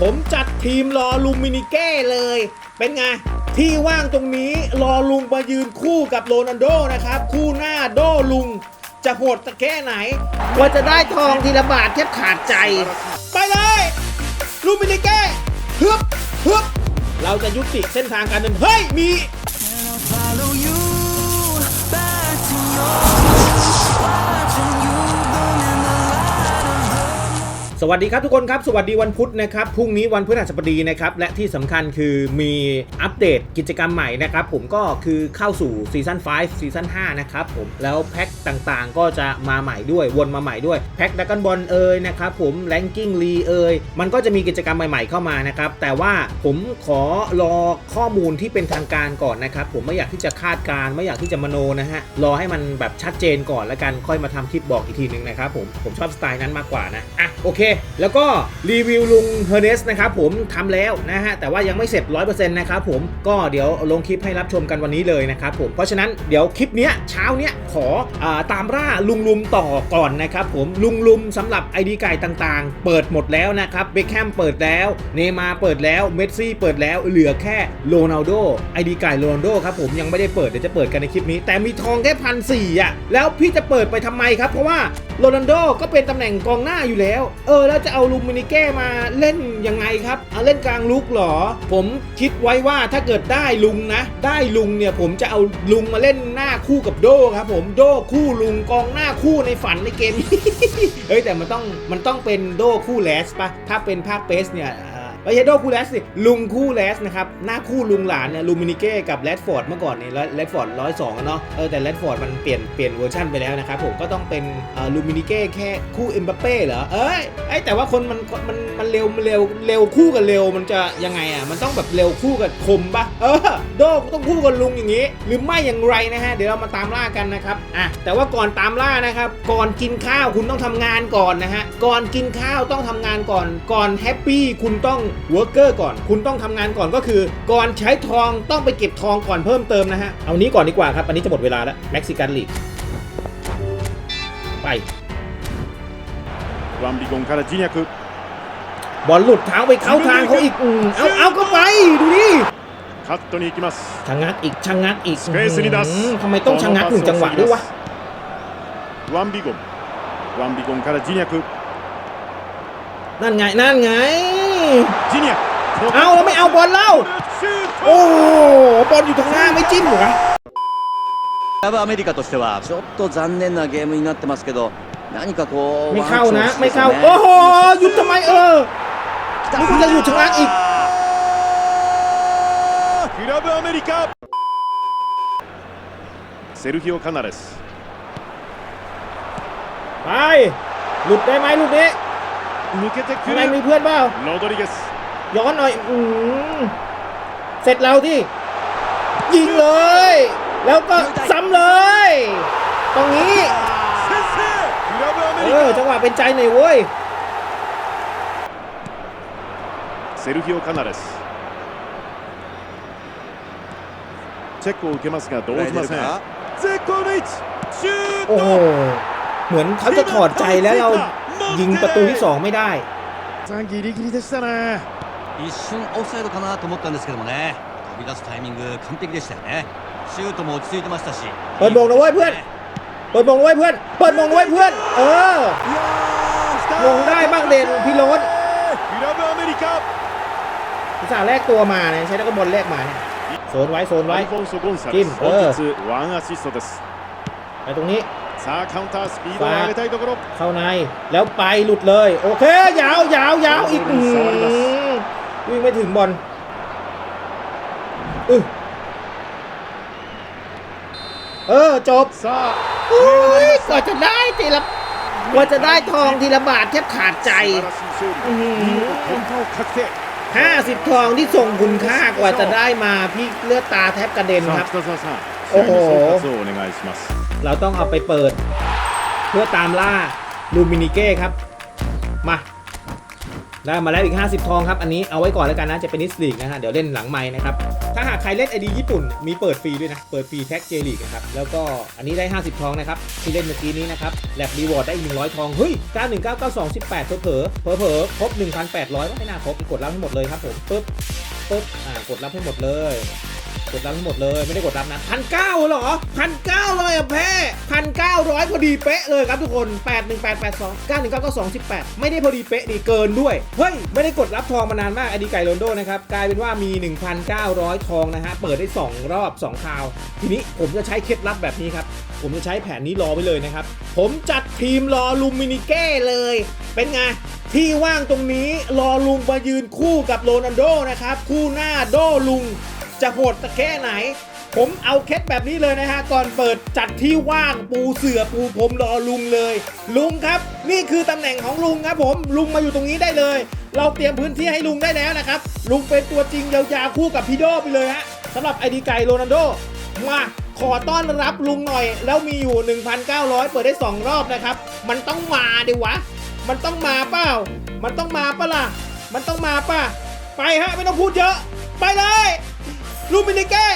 ผมจัดทีมรอลุงมินิเก้เลย เป็นไง ที่ว่างตรงนี้รอลุงมายืนคู่กับโรนันโดนะครับ คู่หน้าโดลุง จะโหดตะแค่ไหนกว่าจะได้ทองทีละบาทแทบขาดใจ ไปเลยลุมมินิเก้ฮึบฮึบเราจะยุติเส้นทางการเดินเฮ้ยมี สวัสดีครับทุกคนครับ สวัสดีวันพุธนะครับพรุ่งนี้วันพฤหัสบดีนะครับและที่สำคัญคือมีอัปเดตกิจกรรมใหม่นะครับผมก็คือเข้าสู่ซีซั่น5ซีซั่น5นะครับผมแล้วแพ็คต่างๆ ก็จะมาใหม่ด้วยวนมาใหม่ด้วยแพ็คดักกันบอลเอยนะครับผมแรงกิ้งลีเอยมันก็จะมีกิจกรรมใหม่ๆเข้ามานะครับแต่ว่าผมขอรอข้อมูลที่เป็นทางการก่อนนะครับผมไม่อยากที่จะคาดการไม่อยากที่จะมโนนะฮะรอให้มันแบบชัดเจนก่อนแล้วกันค่อยมาทำคลิปบอกอีกทีหนึ่งนะครับผมผมชอบสไตล์นั้นมากกว่านะอะโอเคแล้วก็รีวิวลุงเฮอร์เนสนะครับผมทำแล้วนะฮะแต่ว่ายังไม่เสร็จ 100%นะครับผมก็เดี๋ยวลงคลิปให้รับชมกันวันนี้เลยนะครับผมเพราะฉะนั้นเดี๋ยวคลิปเนี้ยเช้าเนี้ยขออตามล่าลุงลุมต่อก่อนนะครับผมลุงลุมสำหรับไอดีไก่ต่างๆ เปิดหมดแล้วนะครับเบคแฮมเปิดแล้วเนมาเปิดแล้วเมสซี่เปิดแล้วเหลือแค่โรนัลโดไอดีไก่โรนัลโดครับผมยังไม่ได้เปิดเดี๋ยวจะเปิดกันในคลิปนี้ แต่มีทองแค่พันสี่อะแล้วพี่จะเปิดไปทำไมครับ เพราะว่าโรนัลโดก็เป็นตำแหน่งกองหน้าอยู่แล้ว เออแล้วจะเอาลุงมินิแก้มาเล่นยังไงครับเอาเล่นกลางลุกเหรอ ผมคิดไว้ว่าถ้าเกิดได้ลุงนะ ได้ลุงเนี่ยผมจะเอาลุงมาเล่นหน้าคู่กับโดครับ ผมโดคู่ลุงกองหน้าคู่ในฝันในเกมเฮ้ยแต่มันต้องมันต้องเป็นโดคู่แลสปะถ้าเป็นภาคเปสเนี่ย ไม่ใช่โดคู่แลสสิลุงคู่แลสนะครับหน้าคู่ลุงหลานเนี่ยลูมินิเก้กับแรดฟอร์ดเมื่อก่อนนี่แรดฟอร์ดร้อยสองเนาะเออแต่แรดฟอร์ดมันเปลี่ยนเปลี่ยนเวอร์ชันไปแล้วนะครับผมก็ต้องเป็นลูมินิเก้แค่คู่เอ็มบัปเป้เหรอเอ้ยไอแต่ว่าคนมันมันมันเร็วมันเร็วเร็วคู่กับเร็วมันจะยังไงอะมันต้องแบบเร็วคู่กับคมปะเออโดก็ต้องคู่กับลุงอย่างนี้ หรือไม่อย่างไรนะฮะเดี๋ยวเรามาตามล่ากันนะครับอะแต่ว่าก่อนตามล่านะครับก่อนกินข้าวคุณต้องทำงานก่อนนะฮะก่อนกินข้าวต้องทำงานก่อนก่อนแฮปปี้คุณต้องเวิร์กเกอร์ก่อน คุณต้องทำงานก่อนก็คือ ก่อนใช้ทองต้องไปเก็บทองก่อนเพิ่มเติมนะฮะ เอานี้ก่อนดีกว่าครับ อันนี้จะหมดเวลาแล้วแม็กซิกันลีกไปรามบิกงคาราจิเนี่ยคือบอลหลุดเท้าไปเข้าทางเขาอีกเอาเอาก็ไปดูดิคัตโตนิกิมัสชะงักอีกชะงักอีกทำไมต้องชะงักหนึ่งจังหวะด้วยวะวามบิกงวามบิกงคาราจิเนียคือนั่นไง นั่นไง เอาแล้วไม่เอาบอลเล่า シュート โอ้โหบอลอยู่ตรงหน้าไม่จิ้มเหรอ ラブアメリカとしてはちょっと残念なゲームになってますけど何かこう ไม่เข้านะ ワンチャンス ไม่เข้า ですよね โอ้โหหยุดทำไมเออ นี่คุณจะหยุดชะงักอีก クラブアメリカセルヒオ・カナレス ไป หลุดได้ไหมลูกนี้ 抜けてく ข้างในมี る เพื่อนเปล่า ロドリゲス ย้อนหน่อยอืมเสร็จเราที่ ยิงเลย แล้วก็ซ้ำเลย ตรงนี้ 先制クラブアメ เอ リ อ จัง カ หวะเป็นใจหน่อยเว้ย セルヒオ・カナレスチェックを受けますが動じません絶好の位置シュー โอ้โห ト เหมือนเขาจะถอดใจแล้วเรา ยิงประตูที่ 2 ไม่ได้ さんギリギリでしたね一瞬オフサイドかなと思ったんですけどもね飛び出すタイミング完璧でしたよねシュートも落ち着いてましたし เปิดโมงนะเว้ยเพื่อน เปิดมงไว้เพื่อน เปิดมงไว้เพื่อน เออ いやー来た มงได้บ้างเด่นพี่โรส クラブアメリカ อุตส่าห์แลกตัวมาเนี่ยใช้แล้วก็บอลแลกมาเนี่ยโซนไว้โซน ア ไว้ ルフォンソ・ゴンサレ金ス本日ワンアシストです ไปตรงนี้ さあカウンタースピードを上げたいところ เข้าใน แล้วไปหลุดเลย โอเค ยาวยาวยาวอีกอื้อหือวิ่งไม่ถึงบอลอึเออ จบ さあ โอ้ยกว่าจะได้ทีละกว่าจะได้ทองทีละบาทแทบขาดใจ 素晴らしい勝利うん見事突破を確定50 ทองที่ส่งคุณค่ากว่าจะได้มาพี่เลือดตาแทบกระเด็น さ ค あ รับ 北澤さん เราต้องเอาไปเปิด เพื่อตามล่าลูมินิเก้ครับ มาได้มาแล้วอีก 50 ทองครับ อันนี้เอาไว้ก่อนแล้วกันนะจะเป็นนิสลีกนะฮะ เดี๋ยวเล่นหลังไม้นะครับ ถ้าหากใครเล่นไอดีญี่ปุ่น มีเปิดฟรีด้วยนะ เปิดฟรีแท็กเจลีกนะครับ แล้วก็อันนี้ได้ 50 ทองนะครับ ที่เล่นเมื่อกี้นี้นะครับแลบรีวอร์ดได้อีก 100 ทอง เฮ้ย 91992 18 เผลอเผลอเผลอเผลอครบ 1,800 ก็ไม่น่าครบ กดรับให้หมดเลยครับผมปึ๊บปึ๊บอ่ากดรับให้หมดเลย กดรับหมดเลยไม่ได้กดรับนะพันเก้าเหรอพันเก้าเลยอะแพ้พันเก้าร้อยพอดีเป๊ะเลยครับทุกคนแปดหนึ่งแปดแปดสองเก้าหนึ่งเก้าก็สองสิบแปดไม่ได้พอดีเป๊ะดีเกินด้วย เฮ้ย ไม่ได้กดรับทองมานานมากอดีไก่โรนโดนะครับ กลายเป็นว่ามี 1,900 ทองนะฮะ เปิดได้ 2 รอบ 2 คราว ทีนี้ผมจะใช้เคล็ดลับแบบนี้ครับ ผมจะใช้แผนนี้รอไว้เลยนะครับ ผมจัดทีมรอลุมมินิเก้เลย เป็นไงที่ว่างตรงนี้รอลุงมายืนคู่กับโรนัลโดนะครับ คู่หน้าโดลุง จะโหดตะแค่ไหน ผมเอาเคสแบบนี้เลยนะฮะ ก่อนเปิดจัดที่ว่างปูเสือปูผมรอลุงเลย ลุงครับ นี่คือตำแหน่งของลุงครับผมลุงมาอยู่ตรงนี้ได้เลย เราเตรียมพื้นที่ให้ลุงได้แล้วนะครับ ลุงเป็นตัวจริงยาวๆคู่กับพี่โดไปเลยฮะสำหรับไอดีไก่โรนัลโดมาขอต้อนรับลุงหน่อย แล้วมีอยู่ 1,900 เปิดได้ 2 รอบนะครับ มันต้องมาดิวะ มันต้องมาเปล่า มันต้องมาปะล่ะ มันต้องมาป่ะ ไปฮะ ไม่ต้องพูดเยอะ ไปเลย ลูมินิเก้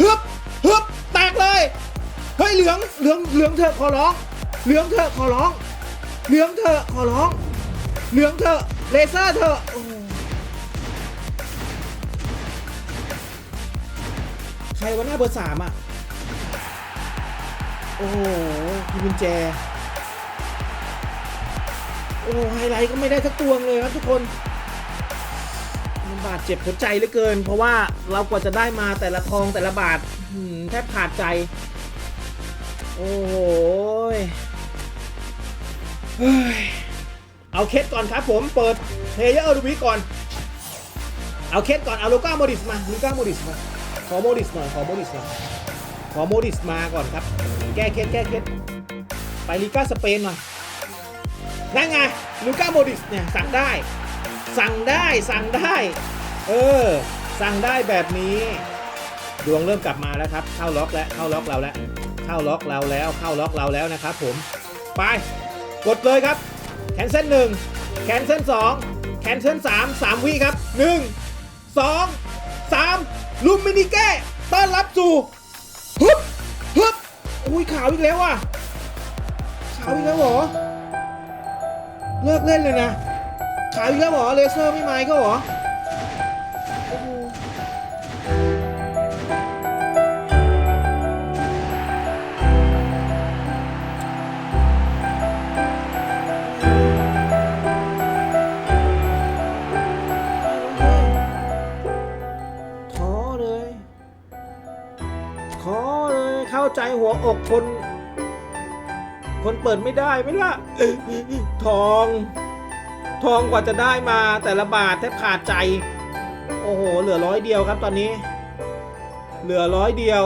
ฮึบฮึบแตกเลย เฮ้ยเหลืองเหลืองเหลืองเถอขอร้อง เหลืองเถอขอร้อง เหลืองเถอขอร้อง เหลืองเถอเลเซอร์เถอใครวะหน้าเบอร์สามอะ โอ้โหมีกุญแจ โอ้ไฮไลท์ก็ไม่ได้สักตัวเลยครับทุกคน มันบาดเจ็บหัวใจเหลือเกิน เพราะว่าเรากว่าจะได้มาแต่ละทองแต่ละบาทแทบขาดใจ โอ้โหเอาเคสก่อนครับผมเปิดเพลเยอร์ดูวิก่อน เอาเคสก่อน เอาลูก้าโมดิสมาลูก้าโมดิสมา ขอโมดิสหน่อยขอโมดิสหน่อยขอโมดิสมาก่อนครับ แก้เคสแก้เคสไปลีก้าสเปนหน่อยนั่นไงลูก้าโมดิสเนี่ยสั่งได้ สั่งได้สั่งได้ เออ สั่งได้แบบนี้ ดวงเริ่มกลับมาแล้วครับ เข้าล็อกแล้วเข้าล็อกเราแล้วเข้าล็อกเราแล้วเข้าล็อกเราแล้วนะครับผมไปกดเลยครับแคนเซิลหนึ่งแคนเซิลสองแคนเซิลสามสามวิครับหนึ่งสองสามลุมมินิเก้ต้อนรับสู่ฮึบฮึบอุ้ยขาวอีกแล้วว่ะขาวอีกแล้วเหรอ เลิกเล่นเลยนะ ขายอีกแล้วเหรอเลเซอร์ไม่ไม้ก็เหรอท้อเลยท้อเลยเข้าใจหัวอกคน คนเปิดไม่ได้ไหมล่ะทอง ทองกว่าจะได้มาแต่ละบาทแทบขาดใจ โอ้โห เหลือร้อยเดียวครับตอนนี้ เหลือร้อยเดียว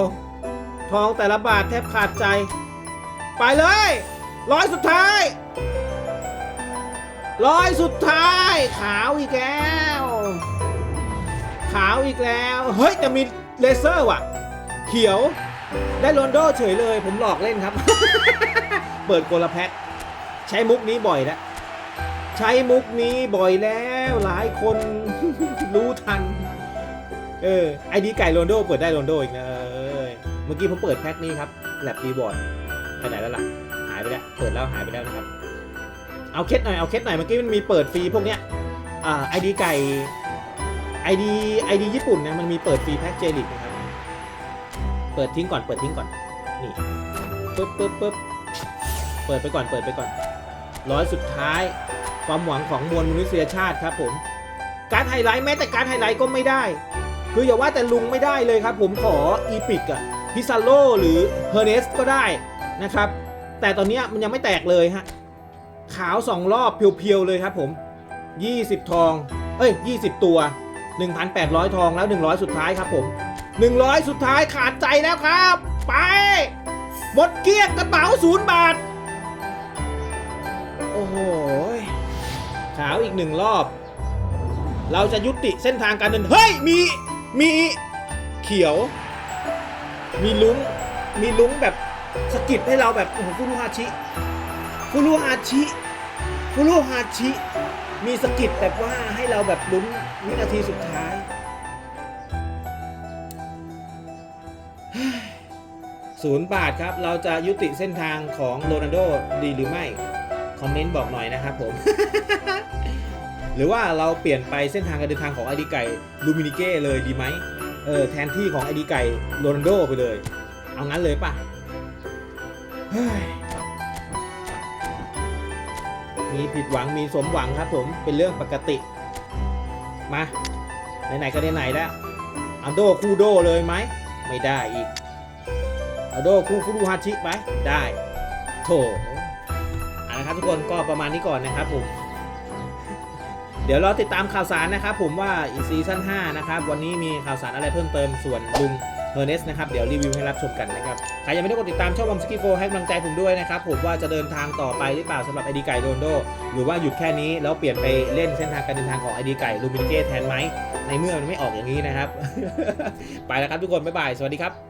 ทองแต่ละบาทแทบขาดใจ ไปเลยร้อยสุดท้ายร้อยสุดท้าย ขาวอีกแล้ว ขาวอีกแล้ว เฮ้ย แต่มีเลเซอร์ว่ะ เขียวได้โรนโดเฉยเลย ผมหลอกเล่นครับ เปิดโกลาแพ็คใช้มุกนี้บ่อยแล้ว ใช้มุกนี้บ่อยแล้วหลายคน รู้ทัน เออไอดีไก่โรนโดเปิดได้โรนโดอีกนะเมื่อกี้ผมเปิดแพ็คนี้ครับแลบรีบอร์ดไปไหนแล้วล่ะ หายไปแล้วเปิดแล้วหายไปแล้วนะครับ เอาเคสหน่อยเอาเคสหน่อยเมื่อกี้มันมีเปิดฟรีพวกเนี้ยอ่าไอดีไก่ไอดีไอดีญี่ปุ่นเนี่ยมันมีเปิดฟรีแพ็คเจลิกนะครับเปิดทิ้งก่อนเปิดทิ้งก่อนนี่ปึ๊บปึ๊บปึ๊บเปิดไปก่อนเปิดไปก่อนร้อยสุดท้าย ความหวังของมวลมนุษยชาติครับผมการไฮไลท์แม้แต่การไฮไลท์ก็ไม่ได้ คืออย่าว่าแต่ลุงไม่ได้เลยครับ ผมขออีพิกอะพิซาโลหรือเฮอร์เนสก็ได้นะครับ แต่ตอนนี้มันยังไม่แตกเลยฮะขาว 2 รอบเพียวๆเลยครับผม 20 ทอง เอ้ย 20 ตัว 1,800 ทองแล้ว 100 สุดท้ายครับผม 100 สุดท้ายขาดใจแล้วครับ ไป หมดเกลี้ยงกระเป๋าศูนย์บาท โอ้โห ขาวอีกหนึ่งรอบ เราจะยุติเส้นทางการเดิน เฮ้ย มี มี เขียว มีลุ้ง มีลุ้งแบบสกิดให้เราแบบ โอ้โหฟุรุฮาชิฟุรุฮาชิฟุรุฮาชิ มีสกิดแบบว่าให้เราแบบลุ้นวินาทีสุดท้ายศูนย์บาทครับ เราจะยุติเส้นทางของโรนัลโดดีหรือไม่ คอมเมนต์บอกหน่อยนะครับผม หรือว่าเราเปลี่ยนไปเส้นทางการเดินทางของไอดีไก่ลูมินิเก้เลยดีไหมเออแทนที่ของไอดีไก่โรนัลโดไปเลย เอางั้นเลยป่ะมีผิดหวังมีสมหวังครับผมเป็นเรื่องปกติ มาไหนๆก็ไหนๆแล้วเอาโดคู่โดเลยไหมไม่ได้อีกเอาโดคู่ฟุรุฮาชิไปได้โถเอาละครับทุกคนก็ประมาณนี้ก่อนนะครับผม ดี๋ยวเราติดตามข่าวสารนะครับผมว่าอีซีซั่น5นะครับวันนี้มีข่าวสารอะไรเพิ่มเติมส่วนลุงเฮอร์เนสนะครับเดี๋ยวรีวิวให้รับชมกันนะครับใครยังไม่ได้กดติดตามช่องบอมสกีโฟให้กำลังใจผมด้วยนะครับผมว่าจะเดินทางต่อไปหรือเปล่าสำหรับไอดีไก่โรนโดหรือว่าหยุดแค่นี้แล้วเปลี่ยนไปเล่นเส้นทางการเดินทางของไอดีไก่ลูมินเก้แทนไหมในเมื่อมันไม่ออกอย่างนี้นะครับ ไปแล้วครับทุกคนบ๊ายบายสวัสดีครับ